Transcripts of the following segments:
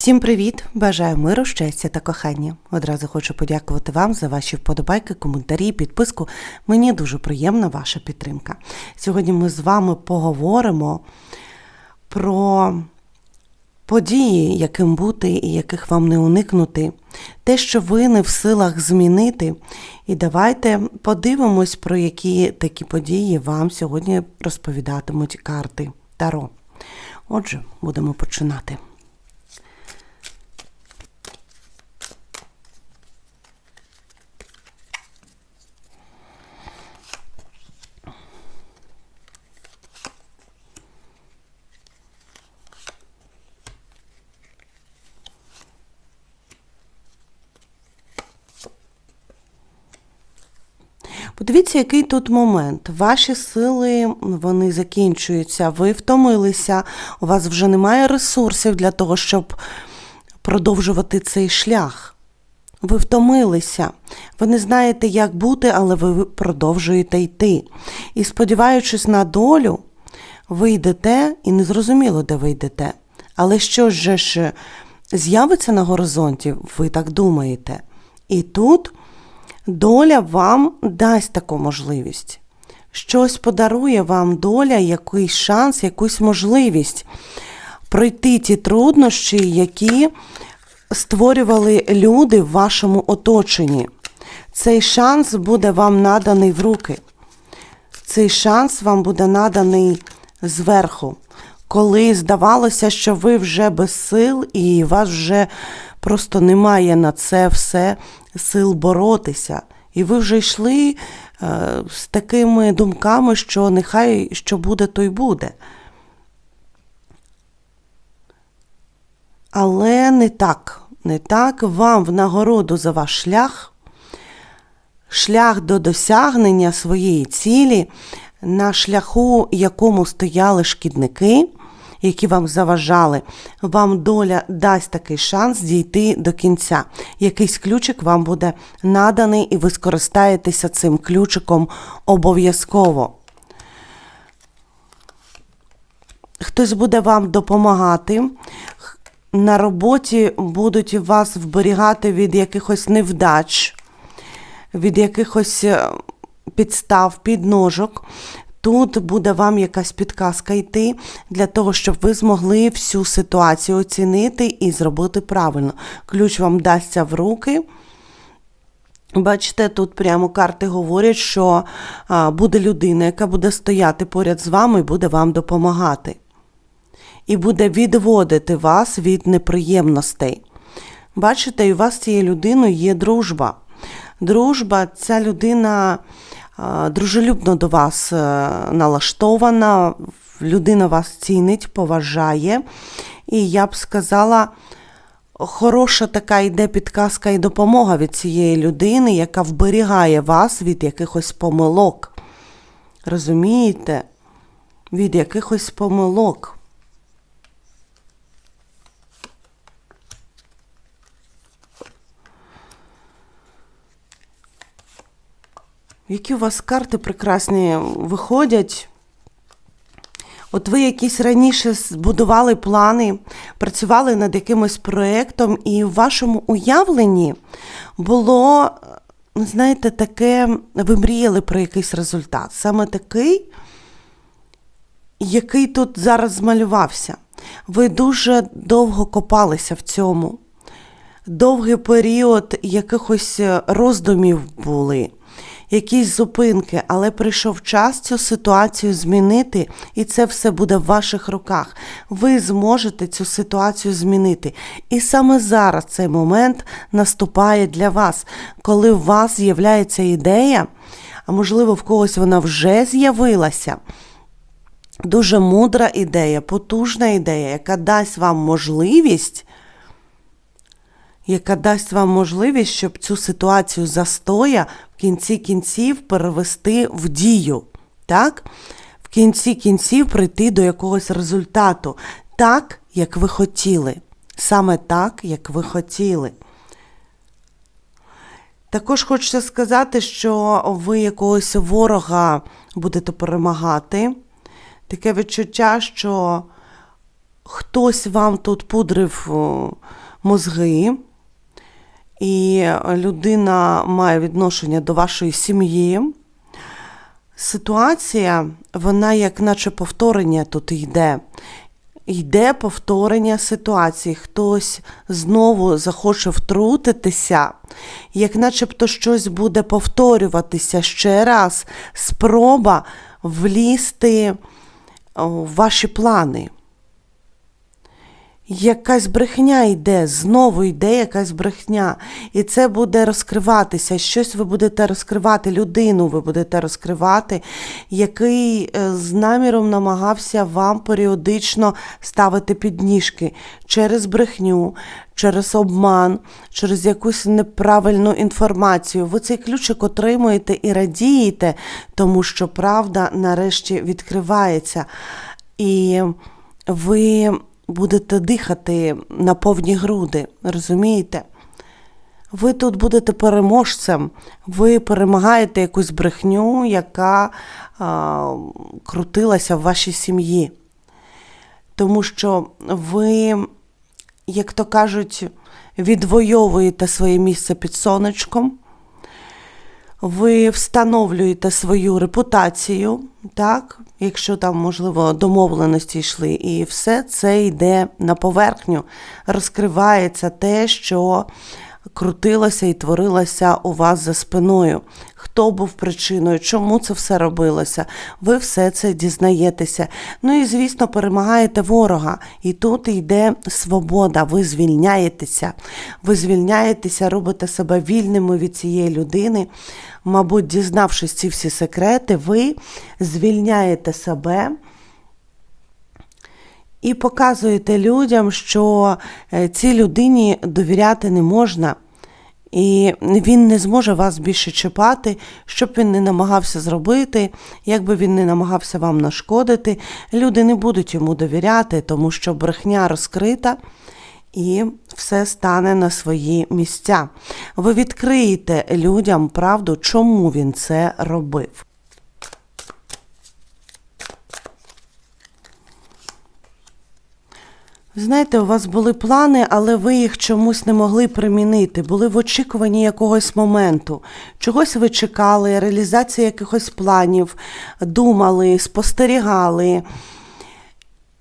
Всім привіт! Бажаю миру, щастя та кохання. Одразу хочу подякувати вам за ваші вподобайки, коментарі, підписку. Мені дуже приємна ваша підтримка. Сьогодні ми з вами поговоримо про події, яким бути і яких вам не уникнути, те, що ви не в силах змінити. І давайте подивимось, про які такі події вам сьогодні розповідатимуть карти Таро. Отже, будемо починати. Подивіться, який тут момент. Ваші сили вони закінчуються, ви втомилися, у вас вже немає ресурсів для того, щоб продовжувати цей шлях. Ви втомилися, ви не знаєте, як бути, але ви продовжуєте йти. І сподіваючись на долю, ви йдете і не зрозуміло, де ви йдете. Але що ж з'явиться на горизонті, ви так думаєте. І тут доля вам дасть таку можливість. Щось подарує вам доля, якийсь шанс, якусь можливість пройти ті труднощі, які створювали люди в вашому оточенні. Цей шанс буде вам наданий в руки. Цей шанс вам буде наданий зверху, коли здавалося, що ви вже без сил і вас вже просто немає на це все сил боротися. І ви вже йшли е, з такими думками, що нехай що буде, то й буде. Але не так, не так вам в нагороду за ваш шлях, шлях до досягнення своєї цілі, на шляху, якому стояли шкідники, які вам заважали, вам доля дасть такий шанс дійти до кінця. Якийсь ключик вам буде наданий, і ви скористаєтеся цим ключиком обов'язково. Хтось буде вам допомагати. На роботі будуть вас вберігати від якихось невдач, від якихось е, підстав, підножок. Тут буде вам якась підказка йти для того, щоб ви змогли всю ситуацію оцінити і зробити правильно. Ключ вам дасться в руки. Бачите, тут прямо карти говорять, що буде людина, яка буде стояти поряд з вами і буде вам допомагати. І буде відводити вас від неприємностей. Бачите, і у вас з цією людиною є дружба. Дружба, ця людина дружелюбно до вас е, налаштована, людина вас цінить, поважає. І я б сказала, хороша така йде підказка і допомога від цієї людини, яка вберігає вас від якихось помилок. Розумієте? Від якихось помилок. Які у вас карти прекрасні виходять? От ви якісь раніше збудували плани, працювали над якимось проєктом, і в вашому уявленні було, знаєте, таке, ви мріяли про якийсь результат. Саме такий, який тут зараз змалювався. Ви дуже довго копалися в цьому. Довгий період якихось роздумів були якісь зупинки, але прийшов час цю ситуацію змінити, і це все буде в ваших руках. Ви зможете цю ситуацію змінити. І саме зараз цей момент наступає для вас, коли у вас з'являється ідея, а можливо, в когось вона вже з'явилася. Дуже мудра ідея, потужна ідея, яка дасть вам можливість яка дасть вам можливість, щоб цю ситуацію застоя в кінці кінців перевести в дію. Так? В кінці кінців прийти до якогось результату, так, як ви хотіли. Саме так, як ви хотіли. Також хочеться сказати, що ви якогось ворога будете перемагати. Таке відчуття, що хтось вам тут пудрив мозги, і людина має відношення до вашої сім'ї. Ситуація, вона як наче повторення тут йде. Йде повторення ситуації. Хтось знову захоче втрутитися, як начебто щось буде повторюватися ще раз. Спроба влізти в ваші плани. Якась брехня йде, знову йде якась брехня. І це буде розкриватися. Щось ви будете розкривати, людину ви будете розкривати, який е, з наміром намагався вам періодично ставити підніжки через брехню, через обман, через якусь неправильну інформацію. Ви цей ключик отримуєте і радієте, тому що правда нарешті відкривається. І ви будете дихати на повні груди, розумієте? Ви тут будете переможцем, ви перемагаєте якусь брехню, яка а, крутилася в вашій сім'ї. Тому що ви, як то кажуть, відвоюєте своє місце під сонечком, ви встановлюєте свою репутацію, так, якщо там, можливо, домовленості йшли, і все це йде на поверхню, розкривається те, що крутилося і творилося у вас за спиною. Хто був причиною, чому це все робилося? Ви все це дізнаєтеся. Ну і, звісно, перемагаєте ворога. І тут йде свобода, ви звільняєтеся. Ви звільняєтеся, робите себе вільними від цієї людини. Мабуть, дізнавшись ці всі секрети, ви звільняєте себе. І показуєте людям, що е, цій людині довіряти не можна, і він не зможе вас більше чіпати, щоб він не намагався зробити, як би він не намагався вам нашкодити. Люди не будуть йому довіряти, тому що брехня розкрита. І все стане на свої місця. Ви відкриєте людям правду, чому він це робив. Знаєте, у вас були плани, але ви їх чомусь не могли примінити, були в очікуванні якогось моменту. Чогось ви чекали, реалізації якихось планів, думали, спостерігали.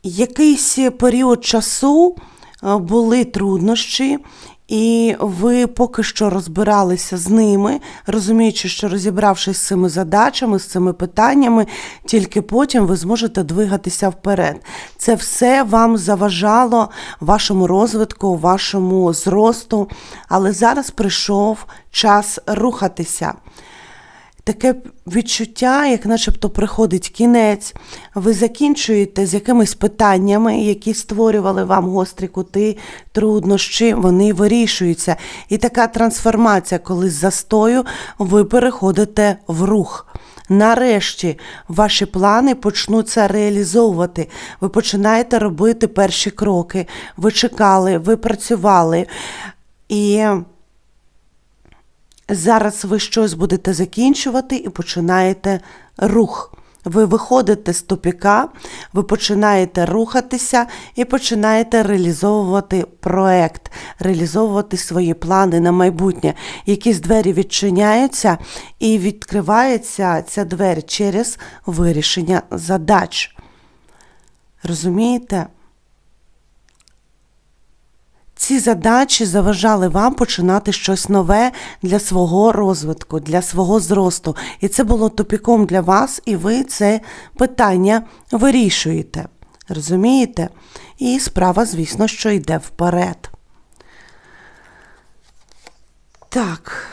Якийсь період часу е, були труднощі, і ви поки що розбиралися з ними, розуміючи, що розібравшись з цими задачами, з цими питаннями, тільки потім ви зможете двигатися вперед. Це все вам заважало вашому розвитку, вашому зросту, але зараз прийшов час рухатися. Таке відчуття, як начебто приходить кінець, ви закінчуєте з якимись питаннями, які створювали вам гострі кути, труднощі, вони вирішуються. І така трансформація, коли з застою ви переходите в рух. Нарешті ваші плани почнуться реалізовувати. Ви починаєте робити перші кроки. Ви чекали, ви працювали. І Зараз ви щось будете закінчувати і починаєте рух. Ви виходите з тупіка, ви починаєте рухатися і починаєте реалізовувати проект, реалізовувати свої плани на майбутнє. Якісь двері відчиняються і відкривається ця двері через вирішення задач. Розумієте? Ці задачі заважали вам починати щось нове для свого розвитку, для свого зросту. І це було тупіком для вас, і ви це питання вирішуєте. Розумієте? І справа, звісно, що йде вперед. Так.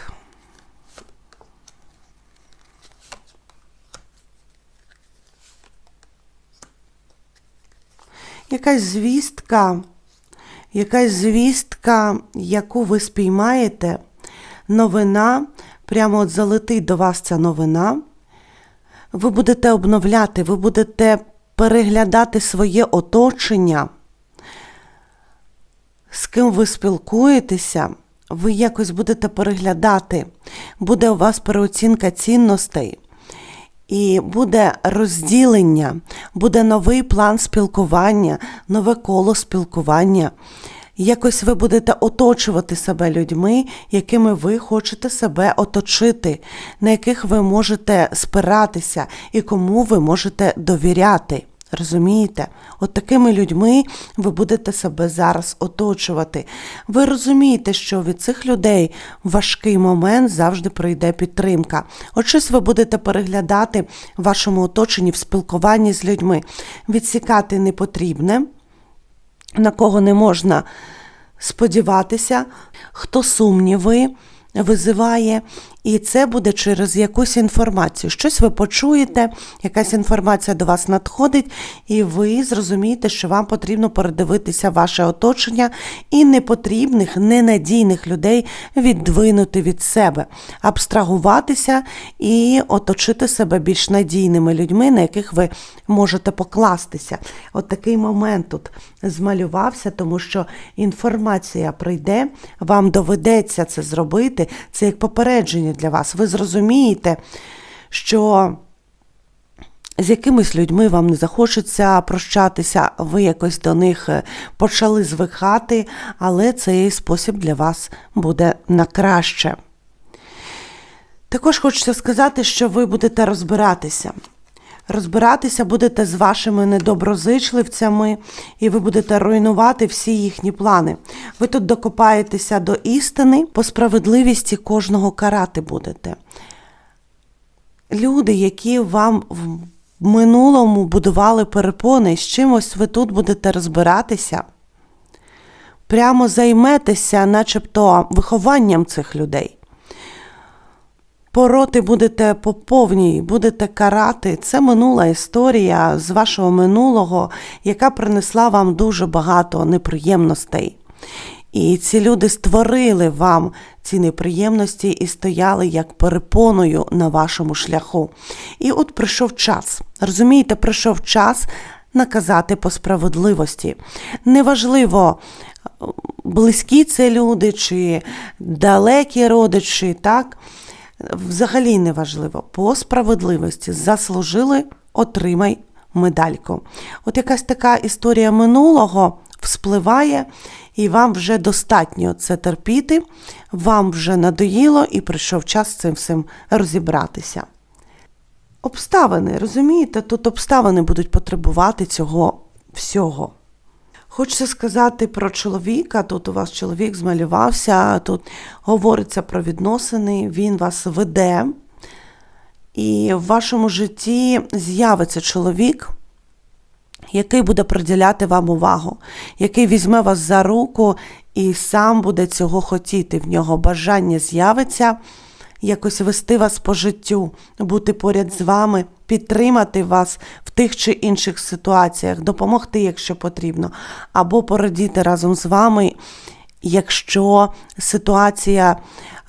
Якась звістка якась звістка, яку ви спіймаєте, новина, прямо от залетить до вас ця новина. Ви будете обновляти, ви будете переглядати своє оточення, з ким ви спілкуєтеся, ви якось будете переглядати, буде у вас переоцінка цінностей. І буде розділення, буде новий план спілкування, нове коло спілкування. Якось ви будете оточувати себе людьми, якими ви хочете себе оточити, на яких ви можете спиратися і кому ви можете довіряти. Розумієте? От такими людьми ви будете себе зараз оточувати. Ви розумієте, що від цих людей в важкий момент завжди прийде підтримка. От щось ви будете переглядати в вашому оточенні в спілкуванні з людьми. Відсікати непотрібне, на кого не можна сподіватися, хто сумніви визиває, і це буде через якусь інформацію. Щось ви почуєте, якась інформація до вас надходить, і ви зрозумієте, що вам потрібно передивитися ваше оточення і непотрібних, ненадійних людей віддвинути від себе, абстрагуватися і оточити себе більш надійними людьми, на яких ви можете покластися. От такий момент тут змалювався, тому що інформація прийде, вам доведеться це зробити. Це як попередження для вас. Ви зрозумієте, що з якимись людьми вам не захочеться прощатися, ви якось до них е, почали звикати, але цей спосіб для вас буде на краще. Також хочеться сказати, що ви будете розбиратися. Розбиратися будете з вашими недоброзичливцями, і ви будете руйнувати всі їхні плани. Ви тут докопаєтеся до істини, по справедливості кожного карати будете. Люди, які вам в минулому будували перепони, з чимось ви тут будете розбиратися, прямо займетеся, начебто, вихованням цих людей пороти будете по повній, будете карати. Це минула історія з вашого минулого, яка принесла вам дуже багато неприємностей. І ці люди створили вам ці неприємності і стояли як перепоною на вашому шляху. І от прийшов час. Розумієте, прийшов час наказати по справедливості. Неважливо, близькі це люди чи далекі родичі, так? Взагалі не важливо. По справедливості заслужили, отримай медальку. От якась така історія минулого вспливає, і вам вже достатньо це терпіти, вам вже надоїло і прийшов час цим всім розібратися. Обставини, розумієте, тут обставини будуть потребувати цього всього. Хочеться сказати про чоловіка. Тут у вас чоловік змалювався, тут говориться про відносини, він вас веде, і в вашому житті з'явиться чоловік, який буде приділяти вам увагу, який візьме вас за руку і сам буде цього хотіти. В нього бажання з'явиться якось вести вас по життю, бути поряд з вами, підтримати вас в тих чи інших ситуаціях, допомогти, якщо потрібно, або порадіти разом з вами, якщо ситуація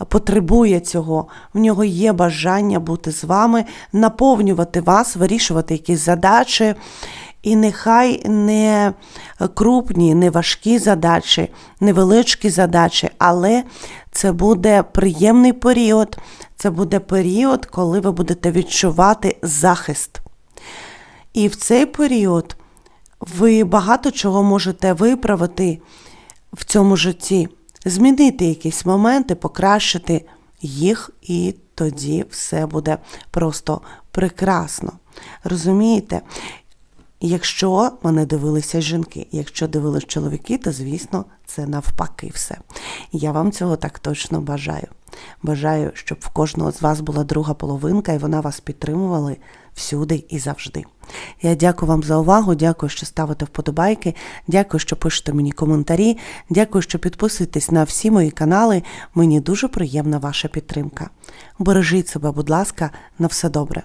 потребує цього, в нього є бажання бути з вами, наповнювати вас, вирішувати якісь задачі. І нехай не крупні, не важкі задачі, невеличкі задачі, але це буде приємний період, це буде період, коли ви будете відчувати захист. І в цей період ви багато чого можете виправити в цьому житті, змінити якісь моменти, покращити їх, і тоді все буде просто прекрасно. Розумієте? Якщо мене дивилися жінки, якщо дивились чоловіки, то звісно це навпаки все. Я вам цього так точно бажаю. Бажаю, щоб в кожного з вас була друга половинка, і вона вас підтримувала всюди і завжди. Я дякую вам за увагу, дякую, що ставите вподобайки, дякую, що пишете мені коментарі, дякую, що підписуєтесь на всі мої канали. Мені дуже приємна ваша підтримка. Бережіть себе, будь ласка, на все добре.